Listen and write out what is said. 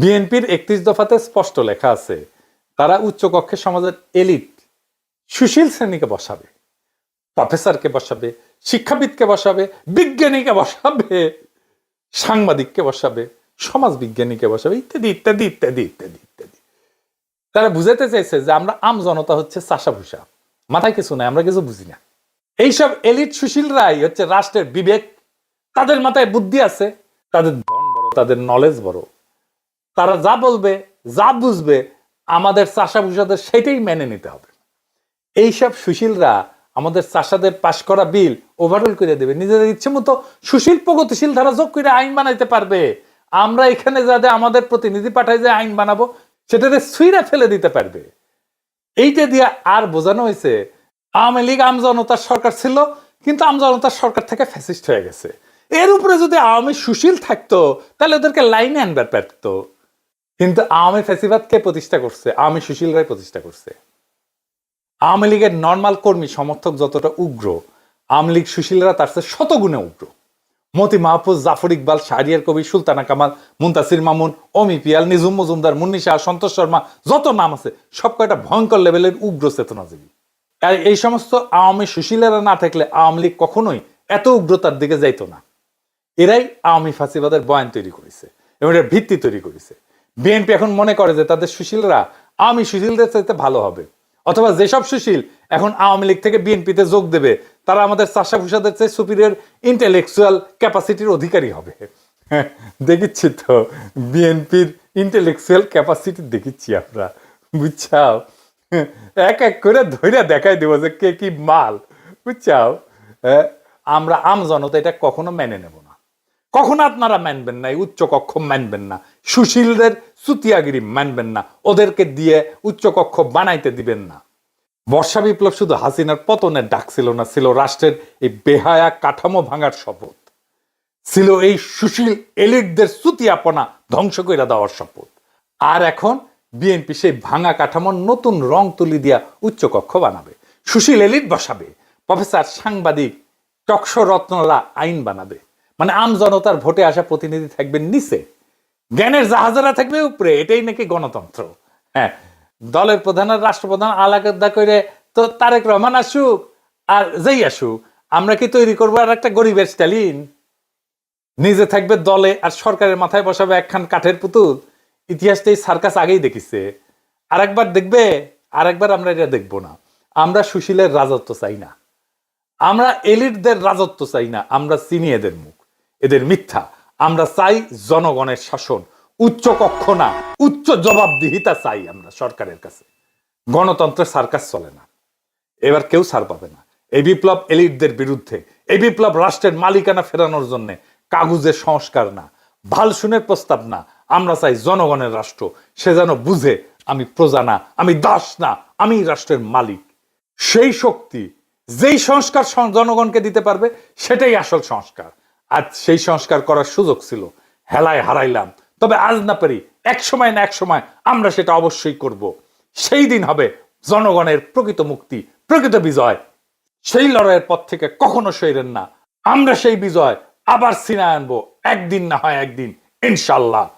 বিএনপির একত্রিশ দফাতে স্পষ্ট লেখা আছে, তারা উচ্চকক্ষে সমাজের এলিট, সুশীল শ্রেণীকে বসাবে, প্রফেসরকে বসাবে, শিক্ষাবিদকে বসাবে, বিজ্ঞানীকে বসাবে, সাংবাদিককে বসাবে, সমাজ বিজ্ঞানীকে বসাবে, ইত্যাদি ইত্যাদি ইত্যাদি ইত্যাদি ইত্যাদি। তারা বুঝাতে চাইছে যে আমরা আম জনতা হচ্ছে চাষা ভুষা মাথায় কিছু নাই, আমরা কিছু বুঝি না। এইসব এলিট সুশীলরাই হচ্ছে রাষ্ট্রের বিবেক, তাদের মাথায় বুদ্ধি আছে, তাদের ধন বড়, তাদের নলেজ বড়। তারা যা বলবে, যা বুঝবে, আমাদের চাষা ভুষাদের সেটাই মেনে নিতে হবে। এইসব সুশীলরা আমাদের চাষাদের পাশ করা বিল ওভারঅল করে দেবে। নিজেদের ইচ্ছে মতো সুশীল, প্রগতিশীল ধারা যোগ করে আইন বানাইতে পারবে। আমরা এখানে যাতে আমাদের প্রতিনিধি পাঠায় যে আইন বানাবো, সেটাতে সুইরা ফেলে দিতে পারবে। এইটা দিয়ে আর বোঝানো হয়েছে, আওয়ামী লীগ আমজনতার সরকার ছিল, কিন্তু আমজনতার সরকার থেকে ফ্যাসিস্ট হয়ে গেছে। এর উপরে যদি আওয়ামী সুশীল থাকতো, তাহলে ওদেরকে লাইনে আনবার পারতো। কিন্তু আওয়ামী ফ্যাসিবাদ কে প্রতিষ্ঠা করছে, আওয়ামী সুশীলরাই প্রতিষ্ঠা করছে। আওয়ামী লীগের নর্মাল কর্মী সমর্থক যতটা উগ্র, আওয়ামী লীগ সুশীলরা তার চেয়ে শতগুণে উগ্র। মতি মাহফুজ, জাফর ইকবাল শাহরিয়ার কবি সুলতানা কামাল, মুন্তাসির মামুন, অমি পিয়াল নিজুম মজুমদার, মুন্নি শাহ, সন্তোষ শর্মা, যত নাম আছে, সব কয়টা ভয়ঙ্কর লেভেলের উগ্র চেতনাজীবী। আর এই সমস্ত আওয়ামী সুশীলেরা না থাকলে আওয়ামী লীগ কখনোই এত উগ্রতার দিকে যাইতো না। এরাই আওয়ামী ফাঁসিবাদের বয়ান তৈরি করেছে এবং এর ভিত্তি তৈরি করেছে। বিএনপি এখন মনে করে যে তাদের সুশীলরা আওয়ামী সুশীলদের চাইতে ভালো হবে। অথবা যেসব সুশীল এখন আওয়ামী লীগ থেকে বিএনপিতে যোগ দেবে তারা আমাদের চাষা ভুষাদের চেয়ে সুপিরিয়র ইন্টেলেকচুয়াল ক্যাপাসিটির অধিকারী হবে। হ্যাঁ, দেখিচ্ছি তো বিএনপির ইন্টেলেকচুয়াল ক্যাপাসিটি দেখিচ্ছি আমরা। বুঝছাও? এক এক করে ধৈর্য দেখাই দেবো যে কে কি মাল। বুঝছাও? হ্যাঁ, আমরা আম জনতা এটা কখনো মেনে নেব কখনো আপনারা মানবেন না, এই উচ্চ কক্ষ মানবেন না। সুশীলদের সুতিয়াগিরি মানবেন না, ওদেরকে দিয়ে উচ্চ কক্ষ বানাইতে দিবেন না। বর্ষা বিপ্লব শুধু হাসিনার পতনের ডাক ছিল না, ছিল রাষ্ট্রের এই বেহায়া কাঠামো ভাঙার শপথ। ছিল এই সুশীল এলিটদের সুতিয়াপনা ধ্বংস করে দেওয়ার শপথ। আর এখন বিএনপি সেই ভাঙা কাঠামোর নতুন রং তুলি দিয়া উচ্চকক্ষ বানাবে। সুশীল এলিট বসাবে, প্রফেসর সাংবাদিক টকশো রত্নলা আইন বানাবে। মানে আম জনতার ভোটে আসা প্রতিনিধি থাকবেন নিচে। জ্ঞানের জাহাজারা থাকবে উপরে, এটাই নাকি গণতন্ত্র। হ্যাঁ দলের প্রধান আর রাষ্ট্রপ্রধান আলাদা করে তো তারেক রহমান আসুক আর যেই আসুক, আমরা কি তৈরি করব আর একটা গরিবের স্টালিন? নিজে থাকবে দলে আর সরকারের মাথায় বসাবে একখান কাঠের পুতুল। ইতিহাসটা এই সার্কাস আগেই দেখিছে। আর একবার দেখবে আর একবার আমরা এটা দেখব না। আমরা সুশীলের রাজত্ব চাই না। আমরা এলিটদের রাজত্ব চাই না। আমরা চিনি এদের মুখ। এদের মিথ্যা। আমরা চাই জনগণের শাসন। উচ্চ কক্ষ না। উচ্চ জবাবদিহিতা চাই আমরা সরকারের কাছে। গণতন্ত্রের সার্কাস চলে না। এবার কেউ ছাড় পাবে না। এই বিপ্লব এলিটদের বিরুদ্ধে। এই বিপ্লব রাষ্ট্রের মালিকানা ফেরানোর জন্য। কাগজের সংস্কার না। ভালো শুনের প্রস্তাব না। আমরা চাই জনগণের রাষ্ট্র। সে যেন বুঝে, আমি প্রজা না, আমি দাস না, আমি রাষ্ট্রের মালিক। সেই শক্তি, যেই সংস্কার জনগণকে দিতে পারবে, সেটাই আসল সংস্কার। আজ সেই সংস্কার করার সুযোগ ছিল। হেলায় হারাইলাম। তবে আজ না পারি, এক সময় না এক সময় আমরা সেটা অবশ্যই করব। সেই দিন হবে জনগণের প্রকৃত মুক্তি, প্রকৃত বিজয়। সেই লড়াইয়ের পথ থেকে কখনো সইরেন না। আমরা সেই বিজয় আবার সিনা আনব। একদিন না হয় একদিন, ইনশাল্লাহ।